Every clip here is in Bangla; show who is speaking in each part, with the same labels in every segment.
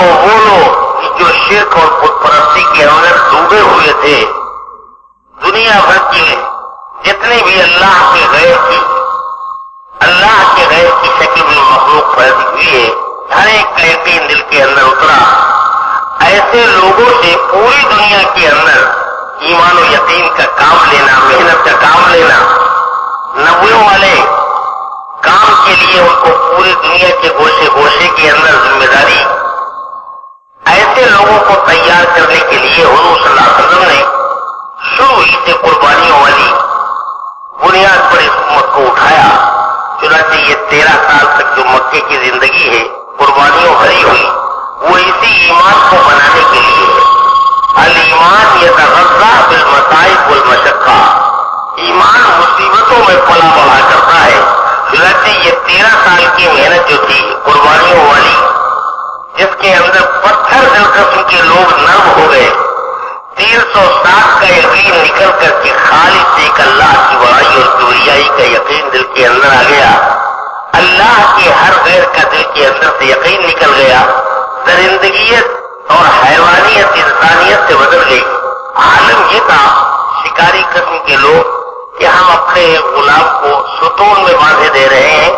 Speaker 1: تو وہ لوگ جو شرک اور بت پرستی کے اندر ڈوبے ہوئے تھے۔ دنیا بھر کے جتنے بھی اللہ کے غیر کی، اللہ کے غیر کی شکل میں مخلوق پیدا ہوئی ہے، ہر ایک لیٹین دل کے اندر اترا۔ ایسے لوگوں سے پوری دنیا کے اندر ایمان و یتیم کا کام لینا، محنت کا کام لینا۔ نبے والے کام کے لیے ان کو پوری دنیا کے گوشے گوشے کے اندر ذمہ داری تیار کرنے کے لیے حضور صلی اللہ علیہ وسلم نے شروع ہی سے قربانیوں والی بنیاد پر اس امت کو اٹھایا۔ چنانچہ یہ تیرہ سال تک جو مکے کی زندگی ہے، قربانیوں بھری ہوئی، وہ اسی ایمان کو بنانے کے لیے المان یہ تغذہ بالمصائب والمشقہ۔ ایمان مصیبتوں میں پلا بڑھا کرتا ہے۔ چنانچہ یہ تیرہ سال کی محنت جو تھی، قربانیوں والی، جس کے اندر پتھر دل کر اولیائی کا یقین دل کے اندر آ گیا۔ اللہ کے ہر غیر کا دل کے اندر سے یقین نکل گیا۔ درندگیت اور حیوانیت، انسانیت سے بدل گئی۔ عالم یہ تھا، شکاری قسم کے لوگ، کہ ہم اپنے غلام کو ستون میں باندھے دے رہے ہیں۔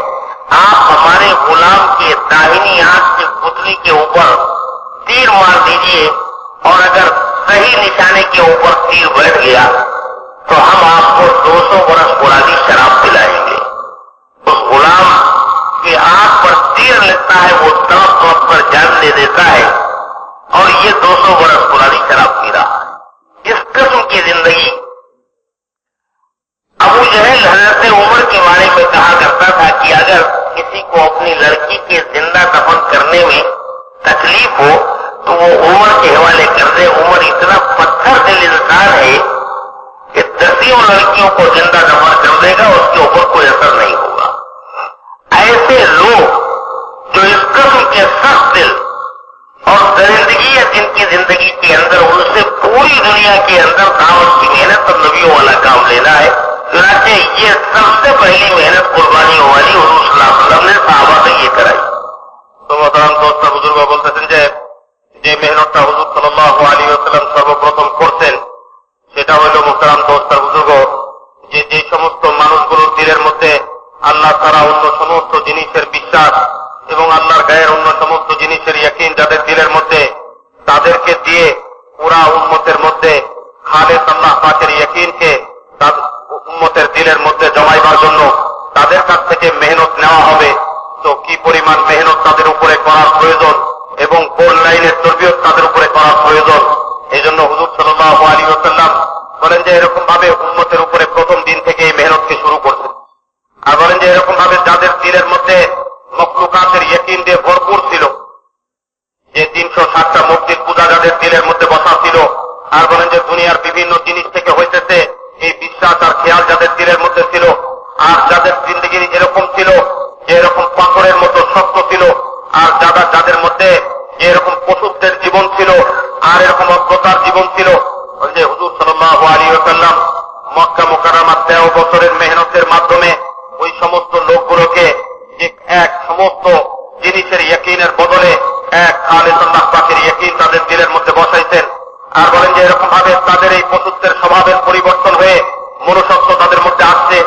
Speaker 1: آپ ہمارے غلام کے داہنی آنکھ کے پتلی کے اوپر تیر مار دیجیے، اور اگر صحیح نشانے کے اوپر تیر بیٹھ گیا، تو ہم آپ کو دو سو برس برا سو برس پرانی شراب پی رہا ہے۔ اس قسم کی زندگی ابو جہل حضرت عمر کے بارے میں کہا کرتا تھا کہ اگر کسی کو اپنی لڑکی کے زندہ دفن کرنے میں تکلیف ہو تو وہ عمر کے حوالے کر دے۔ عمر जिंदगी के अंदर उनसे पूरी दुनिया के अंदर दावत की मेहनत और नबियों वाला काम लेना है चुनाचे ये सबसे पहली मेहनत कुर्बानियों वाली हजूर ने साहबा से ये कराई তো মতারাম দোস্ত বুজুর্গ বলতেছেন যে যে মেহনতটা হুজুর সাল্লাহ আলী আসাল্লাম সর্বপ্রথম করতেন সেটা হইল মোহতারাম দোস্ত বুজুর্গ যে যে সমস্ত মানুষগুলোর দিলের মধ্যে আল্লাহ ছাড়া অন্য সমস্ত জিনিসের বিশ্বাস এবং আল্লাহর গায়ের অন্য সমস্ত জিনিসের ইয়াকিন যাদের দিলের মধ্যে তাদেরকে দিয়ে পুরা উন্মতের মধ্যে খালেদ আল্লাহ পাকের ইয়াকিনকে উম্মতের দিলের মধ্যে জমাইবার জন্য তাদের কাছ থেকে মেহনত নেওয়া হবে। তো কি পরিমাণ মেহনত তাদের উপরে করার প্রয়োজন এবং কোন লাইনের তরবিয়ত তাদের উপরে করার প্রয়োজন এই জন্য হুজুর সাল্লাহ আলী আসাল্লাম বলেন যে এরকম ভাবে উন্মতের উপরে প্রথম দিন থেকে এই মেহনতকে শুরু করছে। আর বলেন যে এরকম ভাবে যাদের দিলের মধ্যে মকলুকাতের ইয়কিন দিয়ে ভরপুর ছিল যে তিনশো ষাটটা মূর্তির পূজা যাদের দিলের মধ্যে বসা ছিল। আর বলেন যে দুনিয়ার বিভিন্ন জিনিস থেকে হইতেছে, এই বিশ্বাস আর খেয়াল যাদের দিলের মধ্যে ছিল, আর যাদের জিন্দগি এরকম ছিল যে এরকম পাথরের মতো শক্ত ছিল, আর যারা যাদের মধ্যে যে এরকম পশুদের জীবন ছিল, আর এরকম অজ্ঞতার জীবন ছিল। যে হুজুর সাল্লাহ আলী আসাল্লাম মক্কা মোকারামার তেরো বছরের মেহনতের মাধ্যমে ওই সমস্ত লোকগুলোকে এক সমস্ত জিনিসের ইয়কিনের বদলে এক খালেসাল্লাহ পাখির ইয়কিন তাদের দিলের মধ্যে বসাইছেন আর বলেন যে এরকম ভাবে তাদের এই পশুত্বের স্বভাবের পরিবর্তন হয়ে মনুষ্যত্ব তাদের মধ্যে আসছে।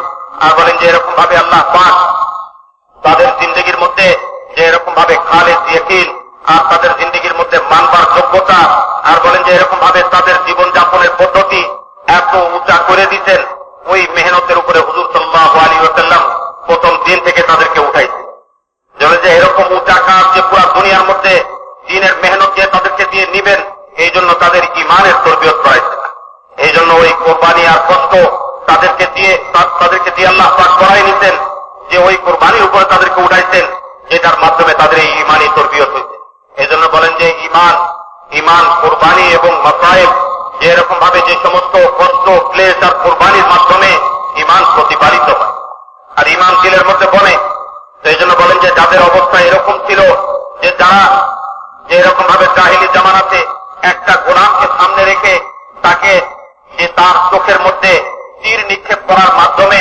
Speaker 1: আর বলেন যে এরকম ভাবে আল্লাহ পাক তাদের জিন্দগির মধ্যে যে এরকম ভাবে খালেদ, ইয়কিন আর তাদের জিন্দগির মধ্যে মানবার যোগ্যতা, আর বলেন যে এরকম ভাবে তাদের জীবন যাপনের পদ্ধতি এত উঁচা করে দিতেন, ওই মেহনতের উপরে হুজুর সাল্লাহ আলী ওসাল্লাম প্রথম দিন থেকে তাদেরকে উঠাইছে। যে এরকম উঁচা কাজ যে দুনিয়ার মধ্যে দিনের মেহনত দিয়ে তাদেরকে দিয়ে নিবেন, এই জন্য তাদের ইমানের তরবিয়ত করাইছে না এই জন্য ওই কোরবানি আর কষ্ট তাদেরকে দিয়ে তাদেরকে দিয়ে আল্লাহ পাক করাই নিতেন যে ওই কোরবানির উপরে তাদেরকে উঠাইছেন, যেটার মাধ্যমে তাদের এই ইমানই তরবিয়ত হয়েছে। এই জন্য বলেন যে ইমান ইমান কোরবানি এবং মাসায়েব যে এরকম ভাবে যে সমস্ত কষ্ট, ক্লেশ আর কোরবানির মাধ্যমে ইমান প্রতিপালিত হয়। আর ইমান দিলের মধ্যে বনে সেই জন্য বলেন যে যাদের অবস্থা এরকম ছিল যে যারা যে এরকম ভাবে জাহিলি জামানাতে একটা গোলামকে সামনে রেখে তাকে যে তার চোখের মধ্যে তীর নিক্ষেপ করার মাধ্যমে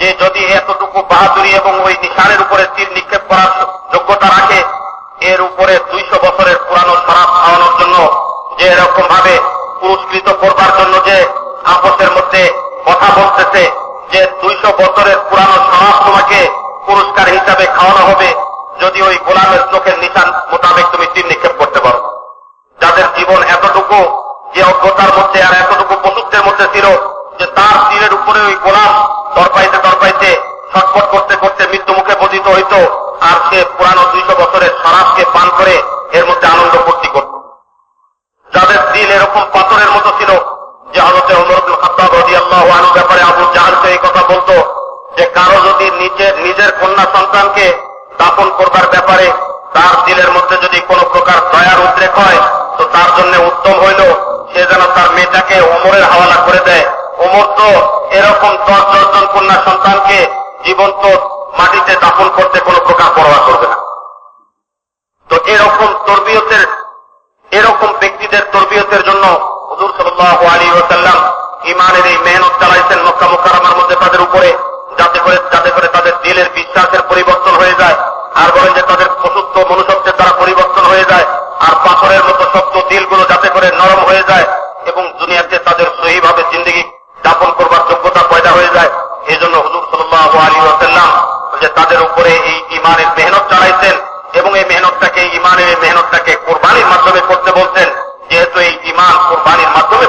Speaker 1: যে যদি এতটুকু বাহাদুরি এবং ওই নিশানের উপরে তীর নিক্ষেপ করার যোগ্যতা রাখে,
Speaker 2: এর উপরে দুইশো বছরের পুরানো শরাব খাওয়ানোর জন্য যে এরকম ভাবে পুরস্কৃত করবার জন্য যে আপসের মধ্যে কথা বলতেছে, যে দুইশো বছরের পুরানো শরাব তোমাকে পুরস্কার হিসাবে খাওয়ানো হবে যদি ওই গোলামের চোখের নিশান মোতাবেক তুমি তীর নিক্ষেপ করতে পারো। যাদের জীবন এতটুকু যে অজ্ঞতার মধ্যে আর এতটুকু পশুত্বের মধ্যে ছিল, যে তার তীরের উপরে ওই গোলাম তরপাইতে তরপাইতে ছটফট করতে করতে মৃত্যু মুখে পতিত হইত, আর সে পুরানো দুইশো বছরের শরাবকে পান করে এর মধ্যে আনন্দ ফুর্তি করত। যাদের দিল এরকম পাথরের মতো ছিল, যে হজরত অমরুল ব্যাপারে আবু জাহালকে এই কথা বলতো, যে কারও যদি নিজের কন্যা সন্তানকে দাফন করবার ব্যাপারে তার দিলের মধ্যে যদি কোনো প্রকার দয়ার উদ্রেক হয়, তো তার জন্য উত্তম হইল সে যেন তার মেয়েটাকে ওমরের হাওয়ালা করে দেয়। ওমর তো এরকম দশ দশজন কন্যা সন্তানকে জীবন্ত মাটিতে দাফন করতে কোনো প্রকার পরোয়া করবে না। তো এরকম তরবিয়তের, এরকম ব্যক্তিদের তরবিয়তের জন্য হুজুর সাল্লাহ আলী ওসাল্লাম ইমানের এই মেহনত চালাইছেন মক্কা মুকারমার মধ্যে তাদের উপরে, যাতে করে যাতে করে তাদের দিলের বিশ্বাসের পরিবর্তন আর বলেন যে তাদের পশুত্ব মনুষ্যত্বের দ্বারা পরিবর্তন হয়ে যায়, আর পাথরের মতো শক্ত দিলগুলো যাতে করে নরম হয়ে যায়, এবং দুনিয়াতে তাদের সহিভাবে জিন্দগি যাপন করবার যোগ্যতা পয়দা হয়ে যায়, এই জন্য হুজুর সাল্লাহ আলী ওসাল্লাম যে তাদের উপরে এই ইমানের মেহনত চালাইছেন, এবং এই মেহনতটাকে ইমানের এই মেহনতটাকে কোরবানির মাধ্যমে করতে বলছেন, যেহেতু এই ইমান কোরবানির মাধ্যমে